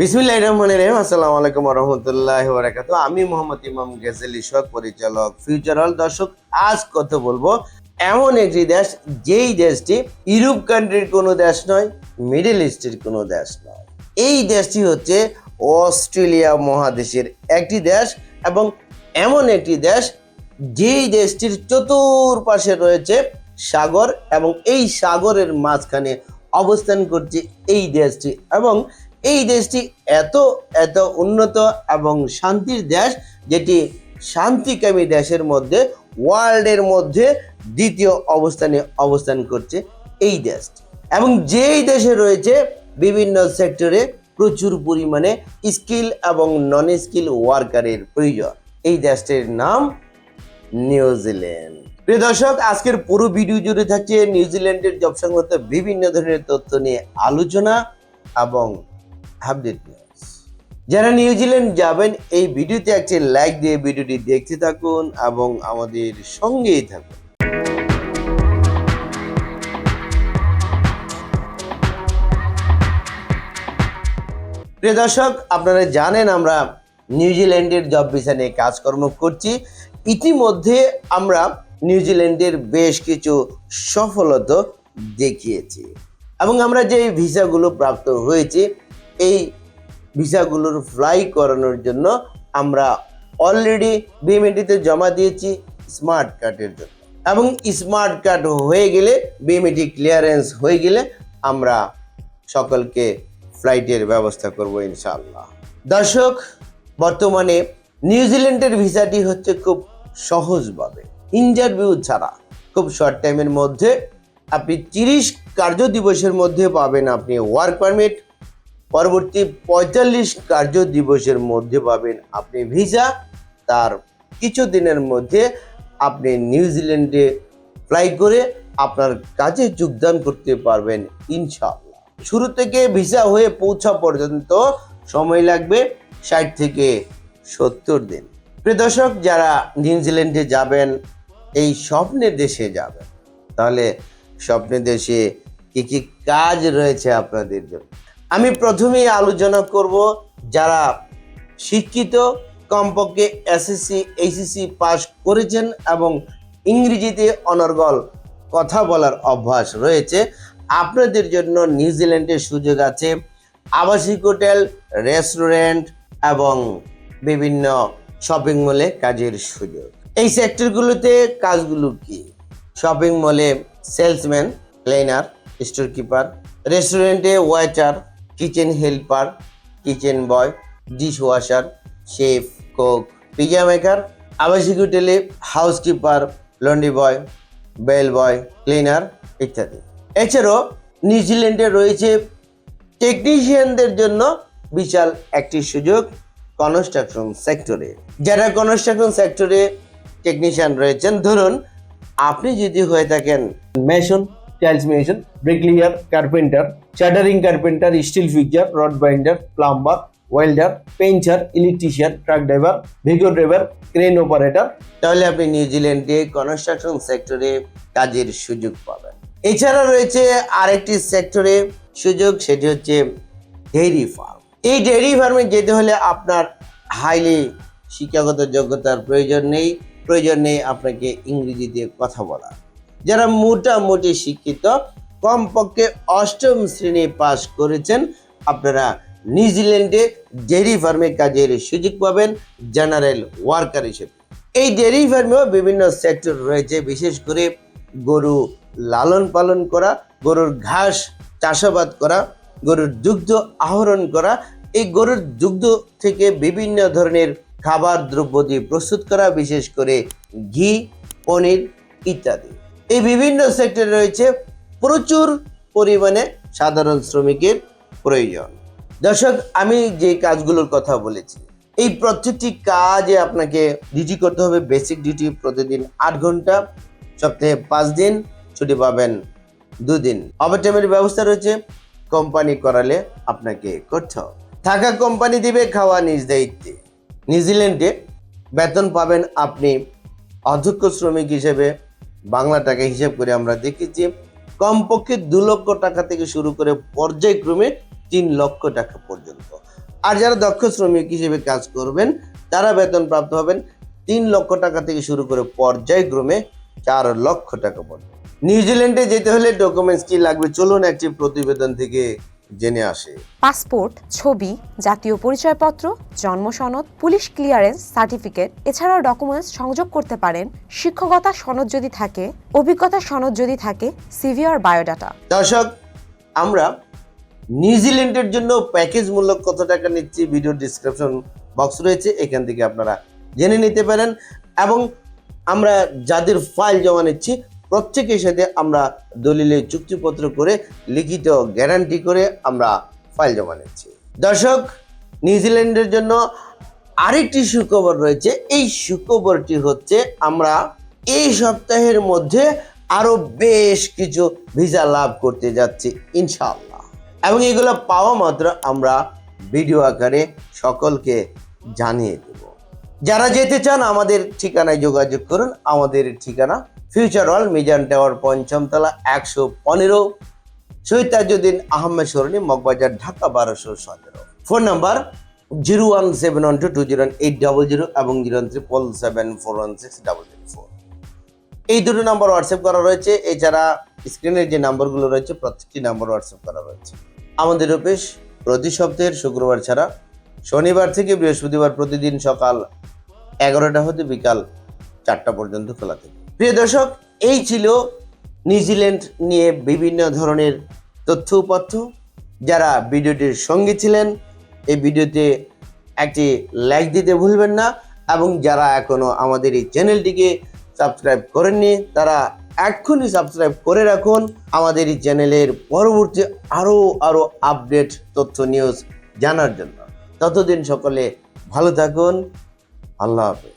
বিসমিল্লাহির রহমানির রহিম। আসসালামু আলাইকুম রহমতুল্লাহ বারাকাতু আমি মোহাম্মদ ইমাম গেজেল ইশক পরিচালক ফিউচারাল দর্শক। আজ কথা বলব এমন একটি দেশ, যেই দেশটি ইউরোপ কান্ট্রির কোনো দেশ নয় মিডল ইস্টের কোনো দেশ নয়। এই দেশটি হচ্ছে অস্ট্রেলিয়া মহাদেশের একটি দেশ এবং এমন একটি দেশ, যেই দেশটির চতুর্পাশে রয়েছে সাগর এবং এই সাগরের মাঝখানে অবস্থান করছে এই দেশটি এবং এই দেশটি এত এত উন্নত এবং শান্তির দেশ যেটি শান্তিকামী দেশের মধ্যে, ওয়ার্ল্ডের মধ্যে দ্বিতীয় অবস্থানে অবস্থান করছে এই দেশটি। এবং যেই দেশে রয়েছে, বিভিন্ন সেক্টরে প্রচুর পরিমাণে স্কিল এবং নন স্কিল ওয়ার্কারের প্রয়োজন। এই দেশটির নাম নিউজিল্যান্ড প্রিয় দর্শক, আজকের পুরো ভিডিও জুড়ে থাকছে নিউজিল্যান্ডের জব সংক্রান্ত বিভিন্ন ধরনের তথ্য নিয়ে আলোচনা এবং আপডেট নিউজ যারা নিউজিল্যান্ড যাবেন, এই ভিডিওতে একটি লাইক দিয়ে ভিডিওটি দেখতে থাকুন এবং আমাদের সঙ্গেই থাকুন। প্রিয় দর্শক, আপনারা জানেন আমরা নিউজিল্যান্ডের জব ভিসা নিয়ে কাজকর্ম করছি। ইতিমধ্যে আমরা নিউজিল্যান্ডের বেশ কিছু সফলতা দেখিয়েছি এবং আমরা যে ভিসাগুলো প্রাপ্ত হয়েছে এই ভিসাগুলোর ফ্লাই করানোর জন্য আমরা অলরেডি বিএমএটিতে জমা দিয়েছি স্মার্ট কার্ডের জন্য। এবং স্মার্ট কার্ড হয়ে গেলে বিএমএটি ক্লিয়ারেন্স হয়ে গেলে আমরা সকলকে ফ্লাইটের ব্যবস্থা করব ইনশাআল্লাহ। দর্শক, বর্তমানে নিউজিল্যান্ডের ভিসাটি হচ্ছে খুব সহজভাবে ইন্টারভিউ ছাড়া, খুব শর্ট টাইমের মধ্যে। আপনি তিরিশ কার্য দিবসের মধ্যে পাবেন আপনি ওয়ার্ক পারমিট পরবর্তী পঁয়তাল্লিশ কার্য দিবসের মধ্যে পাবেন আপনি ভিসা। তার কিছু দিনের মধ্যে আপনি নিউজিল্যান্ডে ফ্লাই করে আপনার কাজে যোগদান করতে পারবেন, ইনশাআল্লাহ। শুরু থেকে ভিসা হয়ে পৌঁছা পর্যন্ত সময় লাগবে ষাট থেকে সত্তর দিন। প্রিয় দর্শক, যারা নিউজিল্যান্ডে যাবেন, এই স্বপ্নের দেশে যাবেন, তাহলে স্বপ্নের দেশে কি কি কাজ রয়েছে আপনাদের জন্য? আমি প্রথমেই আলোচনা করব যারা শিক্ষিত, কমপক্ষে এসএসসি, এইচএসসি পাস করেছেন এবং ইংরেজিতে অনর্গল কথা বলার অভ্যাস রয়েছে, আপনাদের জন্য নিউজিল্যান্ডের সুযোগ আছে আবাসিক হোটেল, রেস্টুরেন্ট এবং বিভিন্ন শপিং মলে কাজের সুযোগ। এই সেক্টরগুলোতে কাজগুলো কি? শপিং মলে সেলসম্যান, ক্লিনার স্টোর কিপার রেস্টুরেন্টে waiter kitchen helper, kitchen boy dish washer chef, cook pizza maker, আবাসিক হোটেলে housekeeper, laundry boy, bell boy, cleaner ইত্যাদি। এছাড়াও নিউজিল্যান্ডে রয়েছে টেকনিশিয়ানদের জন্য বিশাল একটি সুযোগ কনস্ট্রাকশন সেক্টরে। যারা কনস্ট্রাকশন সেক্টরে টেকনিশিয়ান রয়েছেন, ধরুন, আপনি যদি হয়ে থাকেন mason tiles mason bricklayer carpenter shuttering carpenter steel fixer rod binder plumber welder painter electrician truck driver Vigo driver crane operator তাহলে আপনি নিউজিল্যান্ডে কনস্ট্রাকশন সেক্টরে কাজের সুযোগ পাবেন। এছাড়া রয়েছে আরেকটি সেক্টরে সুযোগ, সেটি হচ্ছে ডেইরি ফার্ম এই ডেইরি ফার্মে যেতে হলে আপনার হাইলি শিক্ষাগত যোগ্যতার প্রয়োজন নেই। প্রয়োজন নেই আপনাকে ইংরেজিতে কথা বলা যারা মোটামুটি শিক্ষিত, কমপক্ষে অষ্টম শ্রেণি পাস করেছেন, আপনারা নিউজিল্যান্ডে ডেয়ারি ফার্মে কাজের সুযোগ পাবেন, জেনারেল ওয়ার্কার হিসেবে। এই ডেয়ারি ফার্মেও বিভিন্ন সেক্টর রয়েছে, বিশেষ করে গরু লালন পালন করা, গরুর ঘাস চাষাবাদ করা, গরুর দুগ্ধ আহরণ করা, এই গরুর দুগ্ধ থেকে বিভিন্ন ধরনের খাবার দ্রব্য দিয়ে প্রস্তুত করা, বিশেষ করে ঘি, পনির ইত্যাদি। এই বিভিন্ন সেক্টরে রয়েছে প্রচুর পরিমাণে সাধারণ শ্রমিকের প্রয়োজন। দর্শক, আমি যে কাজগুলোর কথা বলেছি, এই প্রত্যেকটি কাজে আপনাকে ডিউটি করতে হবে বেসিক ডিউটি প্রতিদিন আট ঘণ্টা, সপ্তাহে পাঁচ দিন, ছুটি পাবেন দুদিন। ওভারটাইমের ব্যবস্থা রয়েছে, কোম্পানি করালে আপনাকে করতে হবে। থাকা কোম্পানি দিবে, খাওয়া নিজ দায়িত্বে। নিউজিল্যান্ডে বেতন পাবেন আপনি অধ্যক্ষ শ্রমিক হিসেবে বাংলা টাকা হিসাব করে আমরা দেখেছি, কমপক্ষে দু লক্ষ টাকা থেকে শুরু করে পর্যায়ক্রমে তিন লক্ষ টাকা পর্যন্ত। আর যারা দক্ষ শ্রমিক হিসেবে কাজ করবেন, তারা বেতন প্রাপ্ত হবেন তিন লক্ষ টাকা থেকে শুরু করে পর্যায়ক্রমে চার লক্ষ টাকা পর্যন্ত। নিউজিল্যান্ডে যেতে হলে ডকুমেন্টস কি লাগবে? চলুন একটি প্রতিবেদন থেকে জেনে আসে। পাসপোর্ট ছবি জাতীয় পরিচয়পত্র জন্ম সনদ পুলিশ ক্লিয়ারেন্স সার্টিফিকেট এছাড়াও ডকুমেন্টস সংযোগ করতে পারেন শিক্ষকতা সনদ যদি থাকে অভিজ্ঞতা সনদ যদি থাকে সিভি আর বায়োডাটা। দর্শক আমরা নিউজিল্যান্ডের জন্য প্যাকেজ মূল্য কত টাকা নিচ্ছি ভিডিও ডিসক্রিপশন বক্স রয়েছে এখান থেকে আপনারা জেনে নিতে পারেন। এবং আমরা যাদের ফাইল জমা নিচ্ছি প্রত্যেকের সাথে আমরা দলিলে চুক্তিপত্র করে লিখিত গ্যারান্টি করে আমরা ফাইল জমা নিচ্ছি। দর্শক নিউজিল্যান্ডের জন্য আরেকটি সুখবর রয়েছে। এই সুখবরটি হচ্ছে, আমরা এই সপ্তাহের মধ্যে আরও বেশ কিছু ভিসা লাভ করতে যাচ্ছি, ইনশাআল্লাহ। এবং এগুলো পাওয়া মাত্র আমরা ভিডিও আকারে সকলকে জানিয়ে দেব। যারা যেতে চান, আমাদের ঠিকানায় যোগাযোগ করুন। আমাদের ঠিকানা ফিউচার ওয়ার্ল্ড মিজান টাওয়ার পঞ্চমতলা একশো পনেরো শহীদ তাজুদ্দিন আহমেদ সরণি, মগবাজার, ঢাকা বারোশো সতেরো। Phone number zero one seven one two two zero eight double zero এবং zero triple seven four one six double zero four. এই দুটো নাম্বার হোয়াটসঅ্যাপ করা রয়েছে। এছাড়া স্ক্রিনের যে নাম্বারগুলো রয়েছে, প্রত্যেকটি নাম্বার হোয়াটসঅ্যাপ করা রয়েছে। আমাদের অফিস প্রতি সপ্তাহের শুক্রবার ছাড়া শনিবার থেকে বৃহস্পতিবার প্রতিদিন সকাল এগারোটা হতে বিকাল চারটা পর্যন্ত খোলা থাকে। প্রিয় দর্শক, এই ছিল নিউজিল্যান্ড নিয়ে বিভিন্ন ধরনের তথ্য উপাত্য যারা ভিডিওটির সঙ্গে ছিলেন, এই ভিডিওতে একটি লাইক দিতে ভুলবেন না এবং যারা এখনও আমাদের এই চ্যানেলটিকে সাবস্ক্রাইব করেননি, তারা এক্ষুনি সাবস্ক্রাইব করে রাখুন। আমাদের এই চ্যানেলের পরবর্তী আরও আরও আপডেট তথ্য, নিউজ জানার জন্য। ততদিন সকলে ভালো থাকুন। আল্লাহ হাফেজ।